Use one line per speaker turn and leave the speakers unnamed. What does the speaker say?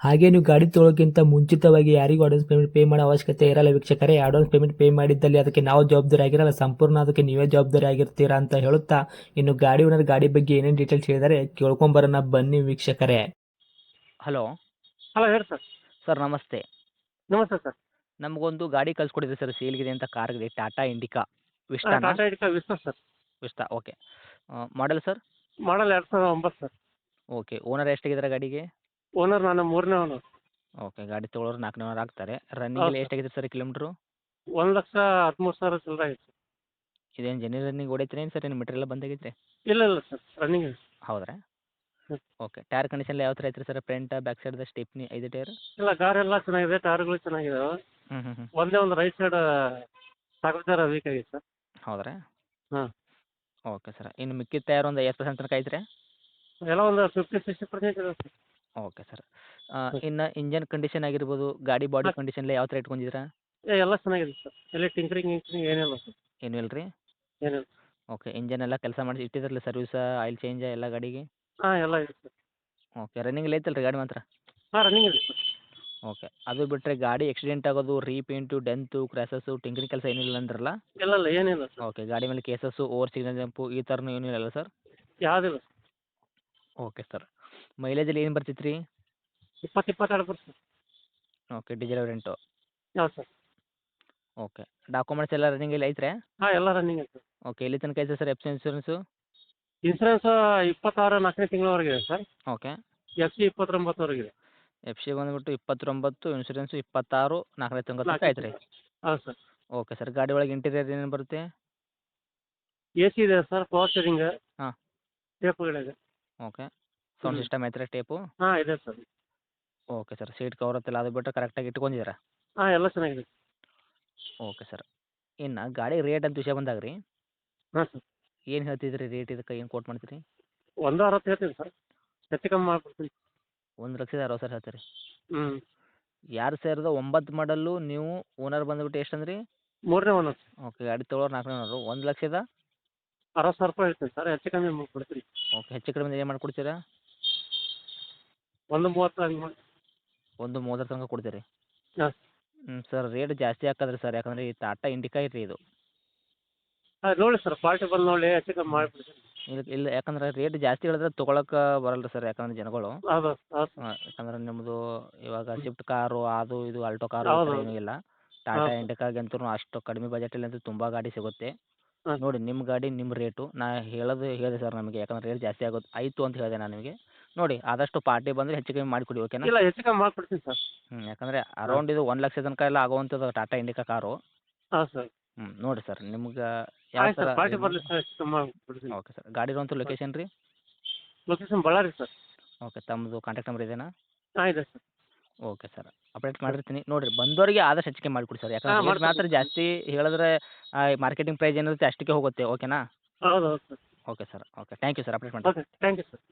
ಹಾಗೆ ನೀವು ಗಾಡಿ ತೊಳೋಕ್ಕಿಂತ ಮುಂಚಿತವಾಗಿ ಯಾರಿಗೂ ಅಡ್ವಾನ್ಸ್ ಪೇಮೆಂಟ್ ಪೇ ಮಾಡೋ ಅವಶ್ಯಕತೆ ಇರಲ್ಲ ವೀಕ್ಷಕರೇ. ಅಡ್ವಾನ್ಸ್ ಪೇಮೆಂಟ್ ಪೇ ಮಾಡಿದ್ದಲ್ಲಿ ಅದಕ್ಕೆ ನಾವು ಜವಾಬ್ದಾರಿ ಆಗಿರಲ್ಲ. ಸಂಪೂರ್ಣ ಅದಕ್ಕೆ ನೀವೇ ಜವಾಬ್ದಾರಿ ಆಗಿರ್ತೀರಾ ಅಂತ ಹೇಳುತ್ತಾ ಇನ್ನು ಗಾಡಿ ಓನರ್ ಗಾಡಿ ಬಗ್ಗೆ ಏನೇನು ಡೀಟೇಲ್ಸ್ ಹೇಳಿದರೆ ಕೇಳ್ಕೊಂಬರೋಣ ಬನ್ನಿ ವೀಕ್ಷಕರೇ.
ಹಲೋ
ಹಲೋ ಹೇಳಿ ಸರ್
ಸರ್ ನಮಸ್ತೆ.
ನಮಸ್ತೆ ಸರ್
ನಮಗೊಂದು ಗಾಡಿ ಕಳ್ಸ್ಕೊಡಿದ್ರಿ ಸರ್ ಸೇಲ್ಗಿದೆ ಅಂತ ಕಾರ್ ಇದೆ Tata Indica ವಿಸ್ಟಾನ
Tata Indica Vista sir
Vista okay model sir
model ಎರಡು ಸಾವಿರದ ಒಂಬತ್ತು ಸರ್
ಓಕೆ ಓನರ್ ಎಷ್ಟಾಗಿದ್ದಾರೆ ಗಾಡಿಗೆ?
ಓನರ್ ನಾನು ಮೂರನೇ ಓನರ್
ಓಕೆ ಗಾಡಿ ತಗೊಳ್ಳೋರು ನಾಲ್ಕನೇ ಓನರ್ ಆಗ್ತಾರೆ. ರನ್ನಿಂಗ್
ಎಷ್ಟು
ಆಗಿದೆ ಸರ್ ಕಿಲೋಮೀಟ್ರು
ಒಂದು ಲಕ್ಷ ಹದಿಮೂರು ಸಾವಿರ ಚಿಲ್ಲರೆ ಆಯ್ತು
ಇದೇನು ಜನಿ ರನ್ನಿಂಗ್ ಹೊಡೈತ್ರಿ ಏನು ಸರ್? ಏನು ಮೆಟೀರಿಯಲ್ ಬಂದಾಗೈತೆ
ಇಲ್ಲ ಇಲ್ಲ ಸರ್ ರನ್ನಿಂಗ್
ಹೌದ್ರಾ?
ಹ್ಮ್.
ಓಕೆ ಟೈರ್ ಕಂಡೀಷನ್ ಯಾವ ಥರ ಐತ್ರಿ sir? Front back side stepney ಐದು ಟೈರ್
ಇಲ್ಲ ಕಾರ್ ಎಲ್ಲ ಚೆನ್ನಾಗಿದೆ ಟೈರ್ಗಳು ಚೆನ್ನಾಗಿದಾವೆ.
ಹ್ಞೂ ಹ್ಞೂ ಹ್ಞೂ
ಒಂದೇ ಒಂದು ರೈಟ್ ಸೈಡ್ ಸಾಗರ ವೀಕ್ ಆಗಿದೆ ಸರ್.
ಹೌದ್ರಾ?
ಹಾಂ.
ಓಕೆ ಸರ್ ಇನ್ನು ಮಿಕ್ಕಿದ ಟೈರ್ ಒಂದು ಐವತ್ತು ಪರ್ಸೆಂಟ್ ತನಕ ಐತ್ರಿ?
ಎಲ್ಲ ಒಂದು ಫಿಫ್ಟಿ ಸಿಕ್ಸ್ಟಿ ಪರ್ಸೆಂಟ್ ಇದೆ ಸರ್.
Okay sir. ಇನ್ನ ಇಂಜನ್ ಕಂಡೀಷನ್ ಆಗಿರ್ಬೋದು ಗಾಡಿ ಬಾಡಿ
ಕಂಡೀಷನ್
ಕಂಡೀಷನ್ ಯಾವ ಥರ ಇಟ್ಕೊಂಡಿದ್ದೀರಾ?
ಏ ಎಲ್ಲ ಚೆನ್ನಾಗಿದೆ ಸರ್. ಎಲ್ಲ ಟಿಂಕರಿಂಗ್ ಏನಿಲ್ಲ ಸರ್.
ಏನೂ ಇಲ್ಲ ರೀ
ಏನಿಲ್ಲ.
ಓಕೆ ಇಂಜನ್ ಎಲ್ಲ ಕೆಲಸ ಮಾಡಿ ಇಟ್ಟಿದ್ರಲ್ಲ ಸರ್ವಿಸ್ ಆಯಿಲ್ ಚೇಂಜ್ ಎಲ್ಲ ಗಾಡಿಗೆ?
ಹಾಂ ಎಲ್ಲ ಇದೆ ಸರ್.
ಓಕೆ ರನ್ನಿಂಗ್ ಐತಲ್ಲ ರೀ ಗಾಡಿ ಮಾತ್ರ?
ಹಾಂ ರನ್ನಿಂಗ್ ಇದೆ ಸರ್.
ಓಕೆ ಅದು ಬಿಟ್ಟರೆ ಗಾಡಿ ಆಕ್ಸಿಡೆಂಟ್ ಆಗೋದು ರೀಪೇಂಟು ಡೆಂತು ಕ್ರ್ಯಾಸಸ್ಸು ಟಿಂಕರಿಂಗ್ ಕೆಲಸ ಏನಿಲ್ಲ ಅಂದ್ರಲ್ಲ?
ಇಲ್ಲ ಇಲ್ಲ ಏನಿಲ್ಲ ಸರ್.
ಓಕೆ ಗಾಡಿ ಮೇಲೆ ಕೇಸಸ್ಸು ಓವರ್ ಸಿಗ್ನಲ್ ಜಂಪು ಈ ಥರನೂ ಏನೂ ಇಲ್ಲ ಸರ್?
ಯಾವುದಿಲ್ಲ
ಓಕೆ ಸರ್. ಮೈಲೇಜಲ್ಲಿ ಏನು ಬರ್ತಿತ್ತು ರೀ
ಇಪ್ಪತ್ತು ಇಪ್ಪತ್ತೆರಡು ಬರ್ತದೆ.
ಓಕೆ ಡೀಸೆಲ್ ವೇರಿಯಂಟು
ಹೌದು ಸರ್.
ಓಕೆ ಡಾಕ್ಯುಮೆಂಟ್ಸ್ ಎಲ್ಲ ರನ್ನಿಂಗ್ ಇಲ್ಲಿ ಐತ್ರಿ?
ಹಾಂ ಎಲ್ಲ ರನ್ನಿಂಗ್ ಸರ್
ಓಕೆ ಎಲ್ಲಿ ತನಕ ಐತೆ sir F C insurance
insurance ಇಪ್ಪತ್ತಾರು ನಾಲ್ಕನೇ ತಿಂಗಳವರೆಗೆ ಇದೆ ಸರ್.
ಓಕೆ
ಎಫ್ ಸಿ ಇದೆ.
ಎಫ್ ಸಿ ಬಂದುಬಿಟ್ಟು ಇಪ್ಪತ್ತೊಂಬತ್ತು ಇನ್ಸೂರೆನ್ಸ್ ಇಪ್ಪತ್ತಾರು ನಾಲ್ಕನೇ ತಿಂಗಳ ತನಕ ಐತೆ ರೀ
ಹೌದು ಸರ್.
ಓಕೆ ಸರ್ ಗಾಡಿ ಒಳಗೆ ಇಂಟೀರಿಯರ್ ಏನೇನು ಬರುತ್ತೆ?
ಎ ಸಿ ಇದೆ ಸರ್ ಪವರ್ ಸ್ಟೇರಿಂಗ್
ಹಾಂ.
ಟೇಪ್ಗಳಿದೆ
ಓಕೆ ಸೌಂಡ್ ಸಿಸ್ಟಮ್ ಐತ್ರಿ ಟೇಪು?
ಹಾಂ ಇದೆ sir.
Okay sir seat cover ಹತ್ತಿಲ್ಲ ಅದು ಬಿಟ್ಟು ಕರೆಕ್ಟಾಗಿ ಇಟ್ಕೊಂಡಿದ್ದೀರಾ?
ಹಾಂ ಎಲ್ಲ ಚೆನ್ನಾಗಿದೆ.
Okay sir. ಇನ್ನು ಗಾಡಿ ರೇಟ್ ಅಂತ ವಿಷಯ ಬಂದಾಗ ರೀ
ಹಾಂ ಸರ್.
ಏನು ಹೇಳ್ತಿದ್ರಿ ರೇಟ್ ಇದಕ್ಕೆ ಏನು ಕೋಟ್ ಮಾಡ್ತೀರಿ?
ಒಂದು ಅರವತ್ತು ಹೇಳ್ತೀನಿ ಸರ್. ಹೆಚ್ಚು ಕಮ್ಮಿ ಮಾಡ್ಕೊಡ್ತೀನಿ.
ಒಂದು ಲಕ್ಷದ ಅರವತ್ತು ಸಾವಿರ ಹೇಳ್ತೀರಿ?
ಹ್ಞೂ
ಎರಡು ಸಾವಿರದ ಒಂಬತ್ತು ಮಾಡಲ್ಲು ನೀವು ಓನರ್ ಬಂದ್ಬಿಟ್ಟು ಎಷ್ಟು ಅಂದ್ರಿ?
ಮೂರನೇ ಒಂದು
ಓಕೆ ಗಾಡಿ ತೊಗೊಳೋರು ನಾಲ್ಕನೇ ಓನರು ಒಂದು ಲಕ್ಷದ?
ಅರವತ್ತು ಸಾವಿರ ರೂಪಾಯಿ ಹೇಳ್ತೀನಿ ಸರ್. ಹೆಚ್ಚು ಕಮ್ಮಿ ಮಾಡ್ಕೊಡ್ತೀನಿ.
ಓಕೆ ಹೆಚ್ಚು ಕಡಿಮೆ ಏನು ಮಾಡ್ಕೊಡ್ತೀರಾ?
ಒಂದು ಮೂವತ್ತು ಹಂಗೆ
ಒಂದು ಮೂವತ್ತರ ತನಕ ಕೊಡ್ತೀರಿ?
ಹಾಂ.
ಹ್ಞೂ ಸರ್ ರೇಟ್ ಜಾಸ್ತಿ ಹಾಕದ್ರಿ ಸರ್ ಯಾಕಂದ್ರೆ ಈ ಟಾಟಾ ಇಂಡಿಕಾ ಐತ್ರಿ ಇದು.
ಹಾಂ ನೋಡಿ ಸರ್ ಪಾರ್ಟಿ ಬಂದು ನೋಡಿ ಹೆಚ್ಚು ಕಮ್ಮಿ ಮಾಡಿಬಿಡ್ತೀನಿ.
ಇಲ್ಲ ಇಲ್ಲ ಯಾಕಂದ್ರೆ ರೇಟ್ ಜಾಸ್ತಿ ಹೇಳಿದ್ರೆ ತೊಗೊಳಕ್ಕೆ ಬರಲ್ಲ ಸರ್ ಯಾಕಂದ್ರೆ ಜನಗಳು.
ಹೌದು ಹೌದು.
ಹಾಂ ಯಾಕಂದ್ರೆ ನಿಮ್ಮದು ಇವಾಗ ಸ್ವಿಫ್ಟ್ ಕಾರು ಅದು ಇದು ಆಲ್ಟೋ ಕಾರು
ಏನಿಲ್ಲ
ಏನೂ. ಇಲ್ಲ ಟಾಟಾ
ಹೌದು.
ಇಂಡಿಕಾಗಂತೂ ಅಷ್ಟು ಕಡಿಮೆ ಬಜೆಟಲ್ಲಿ ಅಂತೂ ತುಂಬ ಗಾಡಿ ಸಿಗುತ್ತೆ.
ಹಾಂ.
ನೋಡಿ ನಿಮ್ಮ ಗಾಡಿ ನಿಮ್ಮ ರೇಟು ನಾ ಹೇಳೋದು ಹೇಳಿದೆ ಸರ್ ನಮಗೆ ಯಾಕಂದ್ರೆ ರೇಟ್ ಜಾಸ್ತಿ ಆಗೋದು ಆಯಿತು ಅಂತ ಹೇಳಿದೆ ನಾನು ನಿಮಗೆ. ನೋಡಿ ಆದಷ್ಟು ಪಾರ್ಟಿ ಬಂದರೆ ಹೆಚ್ಚು ಕಮ್ಮಿ ಮಾಡಿಕೊಡಿ ಓಕೆನಾ
ಇಲ್ಲ ಹೆಚ್ಚು ಕಮ್ಮಿ ಮಾಡ್ಕೊಡ್ತೀನಿ ಸರ್
ಹ್ಞೂ ಯಾಕಂದರೆ ಅರೌಂಡ್ ಇದು ಒಂದು ಲಕ್ಷ ತನಕ ಎಲ್ಲ ಆಗುವಂಥದ್ದು ಟಾಟಾ ಇಂಡಿಕಾ ಕಾರು.
ಹಾಂ ಸರ್
ಹ್ಞೂ ನೋಡಿ ಸರ್ ನಿಮ್ಗೆ ಯಾವ
ಆಯ್ತು
ಥರ
ಸರ್ ಪಾರ್ಟಿ ಬರಲಿ ಸರ್ ಹೆಚ್ಚು ಕಮ್ಮಿ ಮಾಡಿಕೊಡ್ತೀನಿ.
ಓಕೆ ಸರ್ ಗಾಡಿ ಇರುವಂಥ ಲೊಕೇಶನ್ ರೀ?
ಲೊಕೇಶನ್ ಬಳ್ಳಾರಿ ಸರ್
ಓಕೆ ತಮ್ಮದು ಕಾಂಟ್ಯಾಕ್ಟ್ ನಂಬರ್ ಇದೆಯಾ
ಹಾಂ ಇದೆ ಸರ್
ಓಕೆ ಸರ್ ಅಪ್ಡೇಟ್ ಮಾಡಿರ್ತೀನಿ. ನೋಡಿರಿ ಬಂದವರಿಗೆ ಆದಷ್ಟು ಹೆಚ್ಚಿಗೆ ಮಾಡಿಕೊಡಿ ಸರ್ ಯಾಕಂದ್ರೆ
ಹಾಂ,
ಮಾತ್ರ ಜಾಸ್ತಿ ಹೇಳಿದ್ರೆ ಮಾರ್ಕೆಟಿಂಗ್ ಪ್ರೈಸ್ ಏನಿರುತ್ತೆ ಅಷ್ಟಕ್ಕೆ ಹೋಗುತ್ತೆ ಓಕೆನಾ
ಹೌದು ಹೌದು sir
okay sir okay thank you sir update ಮಾಡಿ
ಓಕೆ ಥ್ಯಾಂಕ್ ಯು ಸರ್